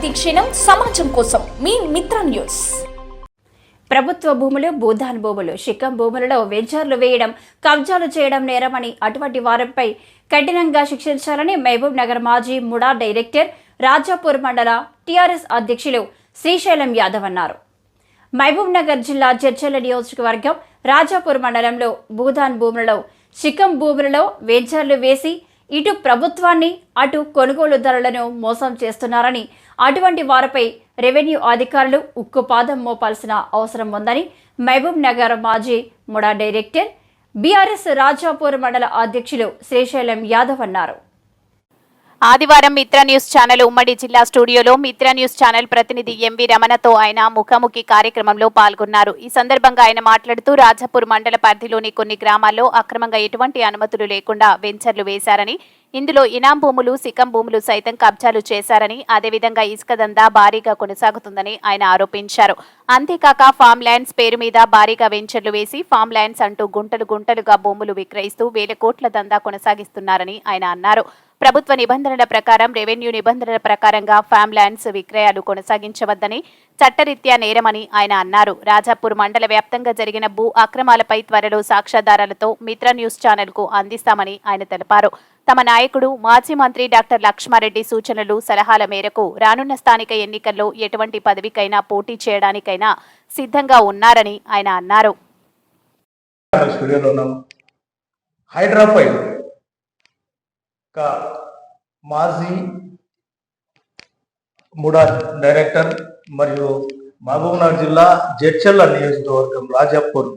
ప్రతిక్షణం సమాజం కోసం మీ మిత్ర న్యూస్. ప్రభుత్వ భూములు భూదాన్ భూములు శిఖం భూములలో వెంచర్లు వేయడం కబ్జాలు చేయడం నేరమని అటువంటి వారిపై కఠినంగా శిక్షించాలని మహబూబ్ నగర్ మాజీ ముడా డైరెక్టర్ రాజాపూర్ మండల టీఆర్ఎస్ అధ్యక్షులు శ్రీశైలం యాదవ్ అన్నారు. మహబూబ్ నగర్ జిల్లా చర్చల నియోజకవర్గం రాజాపూర్ మండలంలో భూదాన్ భూములలో శిఖం భూములలో వెంచర్లు వేసి ఇటు ప్రభుత్వాన్ని అటు కొనుగోలుదారులను మోసం చేస్తున్నారని అటువంటి వారిపై రెవెన్యూ అధికారులు ఉక్కుపాదం మోపాల్సిన అవసరం ఉందని మహబూబ్ నగర్ మాజీ ముడా డైరెక్టర్ బీఆర్ఎస్ రాజాపూర్ మండల అధ్యక్షులు శ్రీశైలం యాదవ్ అన్నారు. ఆదివారం మిత్ర న్యూస్ ఛానల్ ఉమ్మడి జిల్లా స్టూడియోలో మిత్ర న్యూస్ ఛానల్ ప్రతినిధి ఎంవి రమణతో ఆయన ముఖాముఖి కార్యక్రమంలో పాల్గొన్నారు. ఈ సందర్భంగా ఆయన మాట్లాడుతూ రాజాపూర్ మండల పరిధిలోని కొన్ని గ్రామాల్లో అక్రమంగా ఎటువంటి అనుమతులు లేకుండా వెంచర్లు వేశారని ఇందులో ఇనాం భూములు సికం భూములు సైతం కబ్జాలు చేశారని అదేవిధంగా ఇసుక దందా భారీగా కొనసాగుతుందని ఆయన ఆరోపించారు. అంతేకాక ఫామ్ ల్యాండ్స్ పేరు మీద భారీగా వెంచర్లు వేసి ఫామ్ ల్యాండ్స్ అంటూ గుంటలు గుంటలుగా భూములు విక్రయిస్తూ వేల కోట్ల దందా కొనసాగిస్తున్నారని ఆయన అన్నారు. ప్రభుత్వ నిబంధనల ప్రకారం రెవెన్యూ నిబంధనల ప్రకారంగా ఫామ్ ల్యాండ్స్ విక్రయాలు కొనసాగించవద్దని చట్టరీత్యా నేరమని ఆయన అన్నారు. రాజాపూర్ మండల వ్యాప్తంగా జరిగిన భూ అక్రమాలపై త్వరలో సాక్ష్యాధారాలతో మిత్ర న్యూస్ ఛానల్కు అందిస్తామని ఆయన తెలిపారు. తమ నాయకుడు మాజీ మంత్రి డాక్టర్ లక్ష్మారెడ్డి సూచనలు సలహాల మేరకు రానున్న స్థానిక ఎన్నికల్లో ఎటువంటి పదవికైనా పోటీ చేయడానికైనా సిద్ధంగా ఉన్నారని ఆయన అన్నారు. మాజీ ముడా డైరెక్టర్ మరియు మహబూబ్నగర్ జిల్లా జడ్చర్ల నియోజకవర్గం రాజాపూర్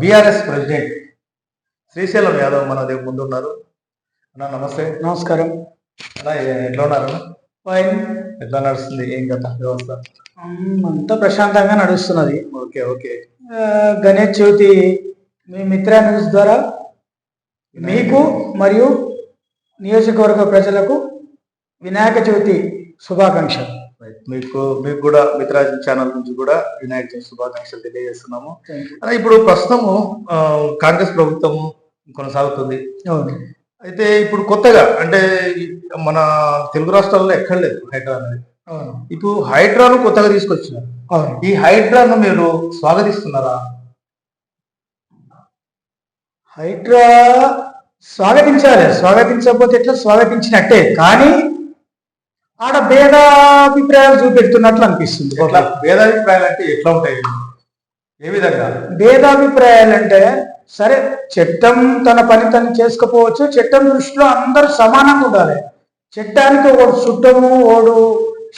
బీఆర్ఎస్ ప్రెసిడెంట్ శ్రీశైలం యాదవ్ మన దగ్గర ముందున్నారు. అన్న నమస్తే. నమస్కారం. అన్న ఎట్లా ఉన్నారు ఫైన్ ఎట్లా నడుస్తుంది? ఏం కథ? వ్యవస్థ? అంతా ప్రశాంతంగా నడుస్తున్నది. Okay okay. గణేష్ చవితి మీ మిత్ర న్యూస్ ద్వారా మీకు మరియు నియోజకవర్గ ప్రజలకు వినాయక చవితి శుభాకాంక్షలు. Right. మీకు మీకు కూడా మిత్రాజ్ ఛానల్ నుంచి కూడా వినాయక చవితి శుభాకాంక్షలు తెలియజేస్తున్నాము. అలా ఇప్పుడు ప్రస్తుతము కాంగ్రెస్ ప్రభుత్వం కొనసాగుతుంది. అయితే ఇప్పుడు కొత్తగా అంటే మన తెలుగు రాష్ట్రాల్లో ఎక్కడ లేదు హైడ్రా అనేది. ఇప్పుడు హైడ్రాను కొత్తగా తీసుకొచ్చినారు. ఈ హైడ్రాను మీరు స్వాగతిస్తున్నారా? హైడ్రా స్వాగతించాలి. స్వాగతించకపోతే ఎట్లా స్వాగతించినట్టే? కానీ ఆడ భేదాభిప్రాయాలు చూపెడుతున్నట్లు అనిపిస్తుంది. భేదాభిప్రాయాలు అంటే ఎట్లా ఉంటాయి? ఏ విధంగా భేదాభిప్రాయాలు అంటే సరే చట్టం తన పని తను చేసుకోపోవచ్చు చట్టం దృష్టిలో అందరూ సమానంగా ఉండాలి చట్టానికి ఒకడు చుట్టము ఓడు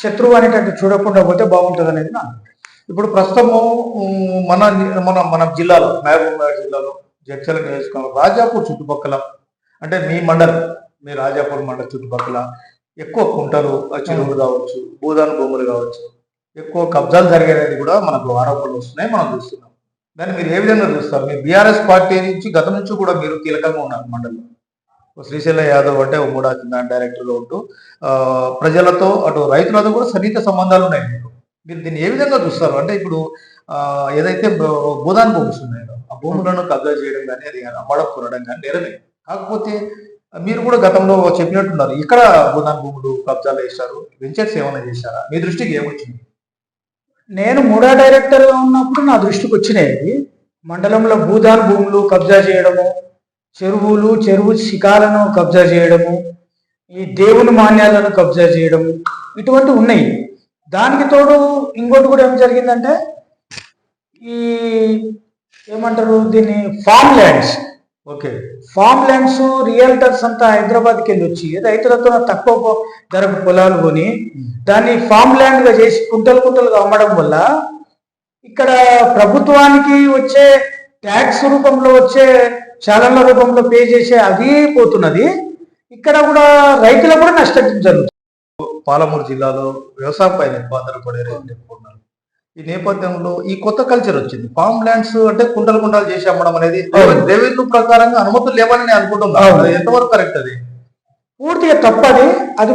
శత్రువు అనేటట్టు చూడకుండా పోతే బాగుంటుంది అనేది నా. ఇప్పుడు ప్రస్తుతము మన మన మన జిల్లాలో మహబూబ్ నగర్ జిల్లాలో జడ్చల నియోజకవర్గం రాజాపూర్ చుట్టుపక్కల అంటే మీ మండలం మీ రాజాపూర్ మండలం చుట్టుపక్కల ఎక్కువ కుంటలు చెరువులు కావచ్చు భూదాన భూములు కావచ్చు ఎక్కువ కబ్జాలు జరిగేది కూడా మనకు ఆరోపణలు వస్తున్నాయి మనం చూస్తున్నాం. దాన్ని మీరు ఏ విధంగా చూస్తారు? మీ బీఆర్ఎస్ పార్టీ నుంచి గత నుంచి కూడా మీరు కీలకంగా ఉన్నారు మండలిలో. శ్రీశైల యాదవ్ అంటే ఉమ్మడా కింద డైరెక్టర్గా ఉంటూ ప్రజలతో అటు రైతులతో కూడా సన్నిహిత సంబంధాలు ఉన్నాయి మీకు. మీరు దీన్ని ఏ విధంగా చూస్తారు? అంటే ఇప్పుడు ఏదైతే భూదాన్ భూములు ఉన్నాయో ఆ భూములను కబ్జా చేయడం కానీ అది అమ్మడం కొనడం కానీ నేరమే. కాకపోతే మీరు కూడా గతంలో చెప్పినట్టున్నారు ఇక్కడ భూదాన్ భూములు కబ్జాలు వేశారు వెంచర్స్ ఏమైనా చేశారా? మీ దృష్టికి ఏమొచ్చింది? నేను మూడా డైరెక్టర్గా ఉన్నప్పుడు నా దృష్టికి వచ్చినాయి మండలంలో భూదాన్ భూములు కబ్జా చేయడము చెరువులు చెరువు శిఖాలను కబ్జా చేయడము ఈ దేవుని మాన్యాలను కబ్జా చేయడము ఇటువంటి ఉన్నాయి. దానికి తోడు ఇంకోటి కూడా ఏం జరిగిందంటే ఈ ఏమంటారు దీన్ని farm lands okay. Farm lands realtors అంతా హైదరాబాద్కి వెళ్ళి వచ్చి రైతులతో తక్కువ ధరకు పొలాలు కొని దాన్ని ఫామ్ ల్యాండ్గా చేసి కుంటలు కుంటలుగా అమ్మడం వల్ల ఇక్కడ ప్రభుత్వానికి వచ్చే ట్యాక్స్ రూపంలో వచ్చే చాలన్ల రూపంలో పే చేసే అది పోతున్నది. ఇక్కడ కూడా రైతులకు కూడా నష్టం జరుగుతుంది. పాలమూరు జిల్లాలో వ్యవసాయం పైన ఎక్కువ ఆధారపడే రైతులు ఈ నేపథ్యంలో ఈ కొత్త కల్చర్ వచ్చింది. ఫామ్ ల్యాండ్స్ అంటే కుంటలు కుంటలు చేసి అమ్మడం అనేది. రెవెన్యూ ప్రకారంగా అనుమతులు లేవని నేను అనుకుంటున్నాను ఎంతవరకు కరెక్ట్ అది? పూర్తిగా తప్పది. అది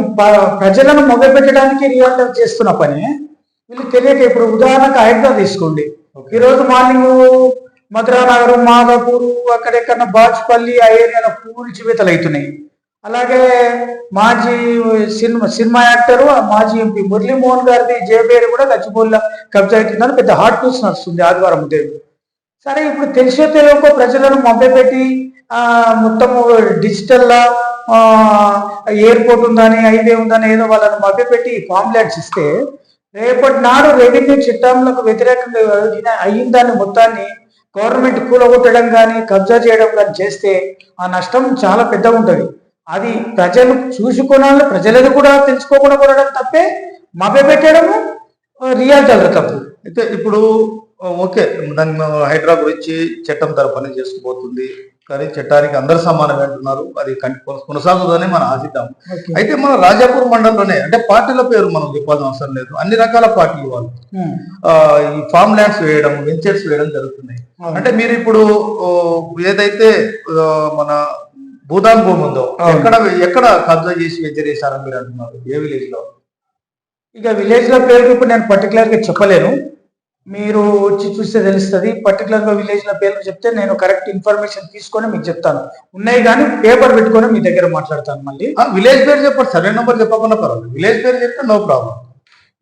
ప్రజలను మొదలుపెట్టడానికి రియల్టర్ చేస్తున్న పని. వీళ్ళు తెలియక ఇప్పుడు ఉదాహరణకు హైదరాబాద్ తీసుకోండి. ఈ రోజు మార్నింగ్ మధురా నగరం మాదాపూర్ అక్కడెక్కడ బాజ్పల్లి ఆ ఏరియాలో పూర్తి చివేతలు అవుతున్నాయి. అలాగే మాజీ సినిమా సినిమా యాక్టర్ మాజీ ఎంపీ మురళీమోహన్ గారిది జేబేరి కూడా గచ్చిబౌలిలో కబ్జా అవుతుందని పెద్ద హాట్ న్యూస్ నడుస్తుంది ఆదివారం ఉదయం. సరే ఇప్పుడు తెలిసో తెలియకో ప్రజలను మభ్యపెట్టి మొత్తం మొత్తము డిజిటల్ ఎయిర్పోర్ట్ ఉందని హైవే ఉందని ఏదో వాళ్ళని మభ్యపెట్టి ఫామ్ ఇస్తే రేపటి నాడు రెవెన్యూ చట్టాలకు వ్యతిరేకంగా అయిన దాన్ని మొత్తాన్ని గవర్నమెంట్ కూలగొట్టడం కానీ కబ్జా చేయడం కానీ చేస్తే ఆ నష్టం చాలా పెద్దగా ఉంటుంది అది ప్రజలు చూసుకోవాలి ప్రజలది కూడా తెలుసుకోకుండా కొనడం తప్పే మభ్యపెట్టడము రియాలిటీ తప్పు అయితే ఇప్పుడు ఓకే దాన్ని హైడ్రా గురించి చట్టం తర పని చేసుకుపోతుంది కానీ చట్టానికి అందరు సమానమే అంటున్నారు అది కన్- కొనసాగుతుందని మనం ఆశిద్దాం. అయితే మన రాజాపూర్ మండలంలోనే అంటే పార్టీల పేరు మనం చెప్పాల్సిన అవసరం లేదు అన్ని రకాల పార్టీలు వాళ్ళు. ఈ ఫామ్ ల్యాండ్స్ వేయడం వెంచర్స్ వేయడం జరుగుతున్నాయి. అంటే మీరు ఇప్పుడు ఏదైతే మన భూదాన్ భూమి ఉందో. ఎక్కడ ఎక్కడ కబ్జా చేసి వెంచర్ చేశారని మీరు అంటున్నారు? ఏ విలేజ్లో ఇక విలేజ్లో పేరు ఇప్పుడు నేను పర్టికులర్గా చెప్పలేను. మీరు వచ్చి చూస్తే తెలుస్తుంది. పర్టికులర్గా విలేజ్లో పేర్లు చెప్తే నేను కరెక్ట్ ఇన్ఫర్మేషన్ తీసుకొని మీకు చెప్తాను. ఉన్నాయి కానీ పేపర్ పెట్టుకొని మీ దగ్గర మాట్లాడతాను మళ్ళీ. ఆ, విలేజ్ పేరు చెప్పండి. సర్వే నెంబర్ చెప్పకుండా పర్వాలేదు. విలేజ్ పేరు చెప్తే నో ప్రాబ్లం.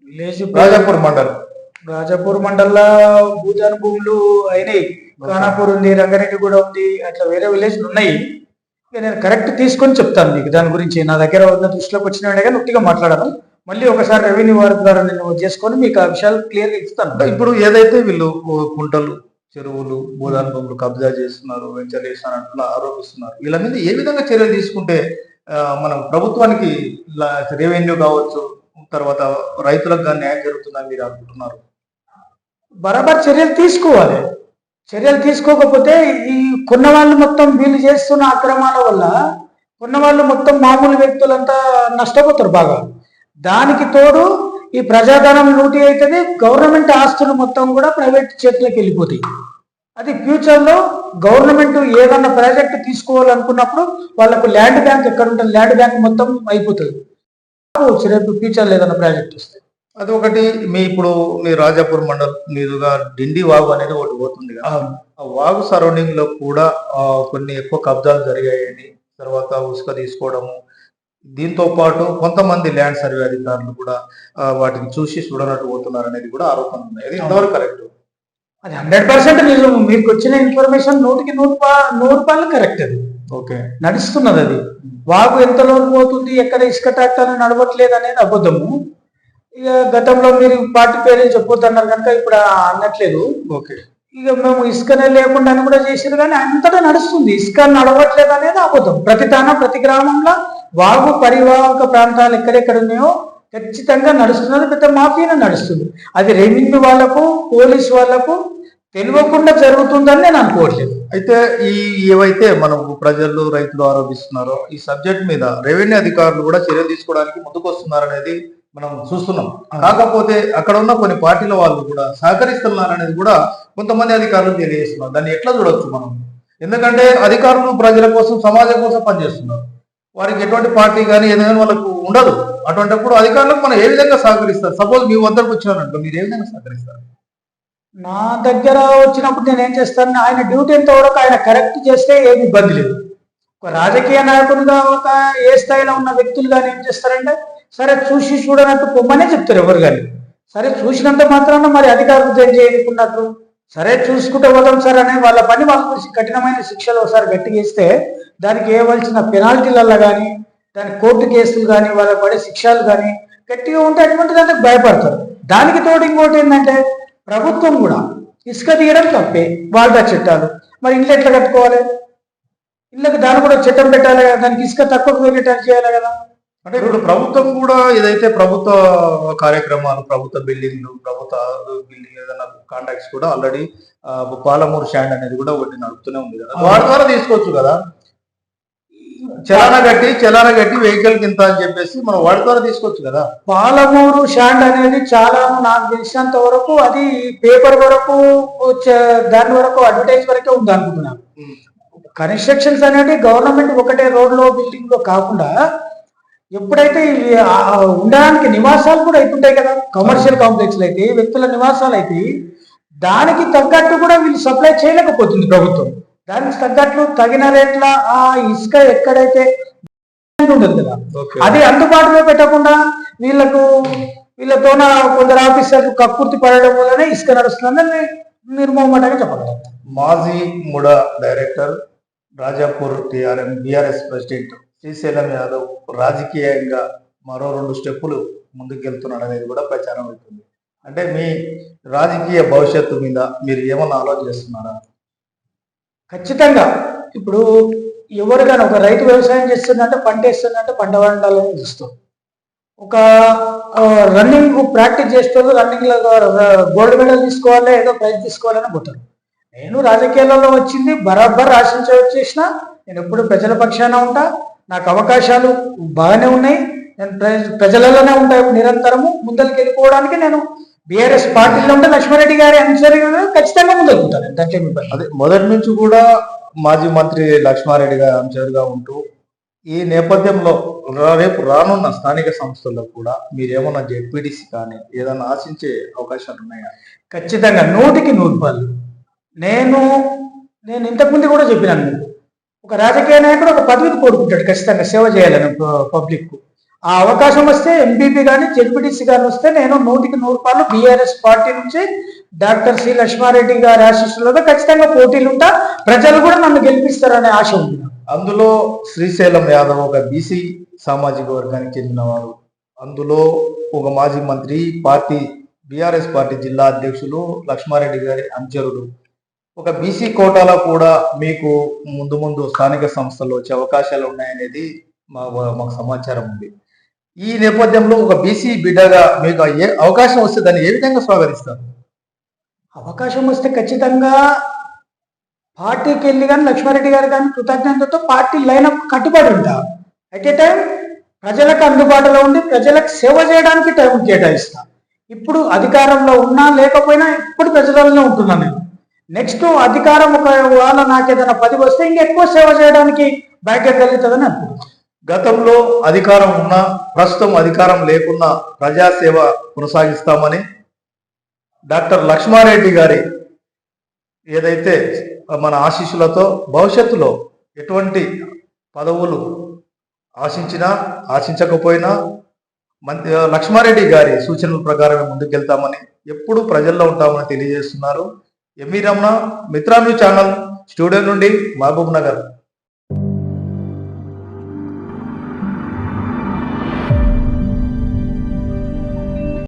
విలేజ్ రాజాపూర్ మండలం. రాజాపూర్ మండల్లో భూదాన్ భూములు అయినాయి. ఖానాపూర్ ఉంది రంగారెడ్డి కూడా ఉంది అట్లా వేరే విలేజ్లు ఉన్నాయి. నేను కరెక్ట్ తీసుకొని చెప్తాను మీకు దాని గురించి నా దగ్గర ఉన్న దృష్టిలోకి వచ్చిన కానీ ఉట్టిగా మాట్లాడను. మళ్ళీ ఒకసారి రెవెన్యూ వారి ద్వారా నేను చేసుకొని మీకు ఆ విషయాలు క్లియర్గా ఇస్తాను. ఇప్పుడు ఏదైతే వీళ్ళు కుంటలు చెరువులు భూదాన్ భూములు కబ్జా చేస్తున్నారు వెంచర్ చేస్తున్నారు ఆరోపిస్తున్నారు వీళ్ళ మీద ఏ విధంగా చర్యలు తీసుకుంటే మనం ప్రభుత్వానికి రెవెన్యూ కావచ్చు తర్వాత రైతులకు కానీ న్యాయం జరుగుతుందని మీరు అనుకుంటున్నారు? బరాబర్ చర్యలు తీసుకోవాలి. చర్యలు తీసుకోకపోతే ఈ కొన్న వాళ్ళు మొత్తం వీళ్ళు చేస్తున్న అక్రమాల వల్ల కొన్న వాళ్ళు మొత్తం మామూలు వ్యక్తులంతా నష్టపోతారు బాగా. దానికి తోడు ఈ ప్రజాధనం లూటీ అవుతుంది గవర్నమెంట్ ఆస్తులు మొత్తం కూడా ప్రైవేట్ చేతులకు వెళ్ళిపోతాయి. అది ఫ్యూచర్లో గవర్నమెంట్ ఏదన్నా ప్రాజెక్ట్ తీసుకోవాలనుకున్నప్పుడు వాళ్ళకు ల్యాండ్ బ్యాంక్ ఎక్కడ ఉంటుంది ల్యాండ్ బ్యాంక్ మొత్తం అయిపోతుంది. రేపు ఫ్యూచర్లో ఏదైనా ప్రాజెక్ట్ వస్తే. అది ఒకటి మీ ఇప్పుడు మీ రాజాపూర్ మండలం మీదుగా డిండి వాగు అనేది ఒకటి పోతుంది కదా. ఆ వాగు సరౌండింగ్లో కూడా కొన్ని ఎక్కువ కబ్జాలు జరిగాయని తర్వాత ఉసుక తీసుకోవడము. దీంతో పాటు కొంతమంది ల్యాండ్ సర్వే అధికారులు కూడా వాటిని చూసి చూడనట్టు పోతున్నారు అనేది కూడా ఆరోపణ ఉన్నాయి. అది ఎంతవరకు కరెక్ట్ అది హండ్రెడ్ పర్సెంట్ నిజం మీకు వచ్చిన ఇన్ఫర్మేషన్ నూటికి నూరు నూరు రూపాయలు కరెక్ట్ అది. ఓకే. నడుస్తున్నది అది. వాగు ఎంత లోటు పోతుంది ఎక్కడ ఇసుక ట్రాక్టర్ నడవట్లేదు అనేది అబద్ధము. ఇక గతంలో మీరు పార్టీ పేరు చెప్పొద్దు అన్నారు కనుక ఇప్పుడు అనట్లేదు. ఓకే. ఇక మేము ఇసుకనే లేకుండా అని కూడా చేసారు కానీ అంతటా నడుస్తుంది. ఇసుక నడవట్లేదు అనేది అబద్ధం. ప్రతి తాన ప్రతి గ్రామంలో వాగు పరివాహక ప్రాంతాలు ఎక్కడెక్కడ ఉన్నాయో ఖచ్చితంగా నడుస్తున్నది పెద్ద మాఫీనే నడుస్తుంది. అది రెవెన్యూ వాళ్ళకు పోలీస్ వాళ్ళకు తెలియకుండా జరుగుతుందని నేను అనుకోవట్లేదు. అయితే ఈ ఏవైతే మనం ప్రజలు రైతులు ఆరోపిస్తున్నారో ఈ సబ్జెక్ట్ మీద రెవెన్యూ అధికారులు కూడా చర్యలు తీసుకోవడానికి ముందుకు వస్తున్నారు అనేది మనం చూస్తున్నాం. కాకపోతే అక్కడ ఉన్న కొన్ని పార్టీల వాళ్ళు కూడా సహకరిస్తున్నారు అనేది కూడా కొంతమంది అధికారులు తెలియజేస్తున్నారు. దాన్ని ఎట్లా చూడొచ్చు మనం? ఎందుకంటే అధికారులు ప్రజల కోసం సమాజం కోసం పనిచేస్తున్నారు. వారికి ఎటువంటి పార్టీ కానీ ఏదైనా వాళ్ళకు ఉండదు. అటువంటిప్పుడు అధికారులకు మనం ఏ విధంగా సహకరిస్తారు? సపోజ్ మీ వద్దకు వచ్చినారంటే మీరు ఏ విధంగా సహకరిస్తారు? నా దగ్గర వచ్చినప్పుడు నేను ఏం చేస్తాను? ఆయన డ్యూటీ ఎంత వరకు ఆయన కరెక్ట్ చేస్తే ఏమి ఇబ్బంది లేదు. ఒక రాజకీయ నాయకునిగా ఒక ఏ స్థాయిలో ఉన్న వ్యక్తులు కానీ ఏం చేస్తారంటే సరే చూసి చూడనట్టు పొమ్మనే చెప్తారు ఎవరు కానీ. సరే చూసినంత మాత్రాన మరి అధికారులు ఏం చేయకున్నట్లు సరే చూసుకుంటే పోదాం సార్ అనే వాళ్ళ పని వాళ్ళకి కఠినమైన శిక్షలు ఒకసారి గట్టిగా ఇస్తే దానికి వేయవలసిన పెనాల్టీలల్లో కానీ దాని కోర్టు కేసులు కానీ వాళ్ళకి పడే శిక్షలు కానీ గట్టిగా ఉంటే అటువంటి దానికి భయపడతారు. దానికి తోడు ఇంకోటి ఏంటంటే ప్రభుత్వం కూడా ఇసుక తీయడం తప్పే వాళ్ళ చట్టాలు. మరి ఇంట్లో ఎట్లా కట్టుకోవాలి? ఇళ్ళకి దాన్ని కూడా చట్టం పెట్టాలి కదా దానికి ఇసుక తక్కువ వెళ్ళేటట్టు చేయాలి కదా. అంటే ఇప్పుడు ప్రభుత్వం కూడా ఏదైతే ప్రభుత్వ కార్యక్రమాలు ప్రభుత్వ బిల్డింగ్లు ప్రభుత్వ బిల్డింగ్ ఏదైనా కాంట్రాక్ట్స్ కూడా ఆల్రెడీ పాలమూరు స్టాండ్ అనేది కూడా ఒకటి నడుపుతూనే ఉంది కదా. వాటి ద్వారా తీసుకోవచ్చు కదా. చలానా కట్టి చలానా కట్టి వెహికల్ కింద అని చెప్పేసి మనం వాటి ద్వారా తీసుకోవచ్చు కదా. పాలమూరు షాండ్ అనేది చాలా నాకు తెలిసినంత వరకు అది పేపర్ వరకు దాని వరకు అడ్వర్టైజ్ వరకే ఉంది అనుకుంటున్నాను. కన్స్ట్రక్షన్స్ అనేవి గవర్నమెంట్ ఒకటే రోడ్లో బిల్డింగ్లో కాకుండా ఎప్పుడైతే ఇవి ఉండడానికి నివాసాలు కూడా అవుతుంటాయి కదా కమర్షియల్ కాంప్లెక్స్లు అయితే వ్యక్తుల నివాసాలు అయితే దానికి తగ్గట్టు కూడా వీళ్ళు సప్లై చేయలేకపోతుంది ప్రభుత్వం. దానికి తగ్గట్లు తగిన రేట్ల ఆ ఇసుక ఎక్కడైతే ఉంటుంది కదా. అది అందుబాటులో పెట్టకుండా వీళ్ళకు వీళ్ళతోన కొందరు ఆఫీసర్లు కక్కుర్తి పడడం వల్లనే ఇసుక నడుస్తుందని నిర్మోహమాటంగా చెప్పగలం. మాజీ MUDA director Rajapur TRM BRS president Srisailam Yadav రాజకీయంగా మరో రెండు స్టెప్పులు ముందుకెళ్తున్నాడు అనేది కూడా ప్రచారం అవుతుంది. అంటే మీ రాజకీయ భవిష్యత్తు మీద మీరు ఏమన్నా ఆలోచన చేస్తున్నారా ఖచ్చితంగా. ఇప్పుడు ఎవరికైనా ఒక రైతు వ్యవసాయం చేస్తుందంటే పంట వేస్తుందంటే పంట వండాలని చూస్తాం. ఒక రన్నింగ్ ప్రాక్టీస్ చేస్తారు రన్నింగ్లో గోల్డ్ మెడల్ తీసుకోవాలి ఏదో ప్రైజ్ తీసుకోవాలని పోతారు నేను రాజకీయాలలో వచ్చింది బరాబర్ ఆశించ వచ్చేసిన నేను ఎప్పుడు ప్రజల పక్షాన ఉంటా నాకు అవకాశాలు బాగానే ఉన్నాయి. నేను ప్ర- ప్రజలలోనే ఉంటాయి నిరంతరము ముందరికి వెళ్ళిపోవడానికి నేను బీఆర్ఎస్ పార్టీలో ఉంటే లక్ష్మారెడ్డి గారి అనుసరిగా ఖచ్చితంగా ఉంటాను దాంట్లో. అదే మొదటి నుంచి కూడా మాజీ మంత్రి లక్ష్మారెడ్డి గారు అంచరుగా ఉంటూ ఈ నేపథ్యంలో రేపు రానున్న స్థానిక సంస్థల్లో కూడా మీరు ఏమన్నా జెడ్పీటీసీ కానీ ఏదైనా ఆశించే అవకాశాలు ఉన్నాయా? ఖచ్చితంగా నూటికి నూరు రూపాయలు నేను నేను ఇంతకుముందు కూడా చెప్పినాను ఒక రాజకీయ నాయకుడు ఒక పదవికి కోరుకుంటాడు ఖచ్చితంగా సేవ చేయాలని పబ్లిక్కు. ఆ అవకాశం వస్తే ఎంపీపీ కానీ జడ్పీటీసీ కానీ వస్తే నేను నూటికి నూరు రూపాయలు బీఆర్ఎస్ పార్టీ నుంచి డాక్టర్ సి లక్ష్మారెడ్డి గారి ఆశీస్సులతో ఖచ్చితంగా పోటీలు ఉంటా ప్రజలు కూడా నన్ను గెలిపిస్తారనే ఆశ ఉంది అందులో శ్రీశైలం యాదవ్ ఒక బీసీ సామాజిక వర్గానికి చెందినవాడు. అందులో ఒక మాజీ మంత్రి పార్టీ బీఆర్ఎస్ పార్టీ జిల్లా అధ్యక్షులు లక్ష్మారెడ్డి గారి అనుచరుడు ఒక బీసీ కోటాలో కూడా మీకు ముందు ముందు స్థానిక సంస్థలు వచ్చే అవకాశాలు ఉన్నాయనేది మా మాకు సమాచారం ఉంది. ఈ నేపథ్యంలో ఒక బీసీ బిడ్డగా మీకు ఏ అవకాశం వస్తే దాన్ని ఏ విధంగా స్వాగతిస్తారు? అవకాశం వస్తే ఖచ్చితంగా పార్టీకి వెళ్ళి కానీ లక్ష్మారెడ్డి గారు కానీ కృతజ్ఞతతో పార్టీ లైన్ అప్ కట్టుబడి ఉంటా. అట్ ఏ టైం ప్రజలకు అందుబాటులో ఉండి ప్రజలకు సేవ చేయడానికి టైం కేటాయిస్తా. ఇప్పుడు అధికారంలో ఉన్నా లేకపోయినా ఇప్పుడు ప్రజలలోనే ఉంటున్నాను నేను. నెక్స్ట్ అధికారం ఒక వాళ్ళ నాకు ఏదైనా పది వస్తే ఇంకెక్కువ సేవ చేయడానికి బయట కలుగుతుందని అనుకుంటున్నాను. గతంలో అధికారం ఉన్నా ప్రస్తుతం అధికారం లేకున్నా ప్రజాసేవ కొనసాగిస్తామని డాక్టర్ లక్ష్మారెడ్డి గారి ఏదైతే మన ఆశీస్సులతో భవిష్యత్తులో ఎటువంటి పదవులు ఆశించినా ఆశించకపోయినా మంత్రి లక్ష్మారెడ్డి గారి సూచనల ప్రకారమే ముందుకెళ్తామని ఎప్పుడు ప్రజల్లో ఉంటామని తెలియజేస్తున్నారు. ఎంవి రమణ మిత్రాను ఛానల్ స్టూడియో నుండి మహబూబ్ నగర్.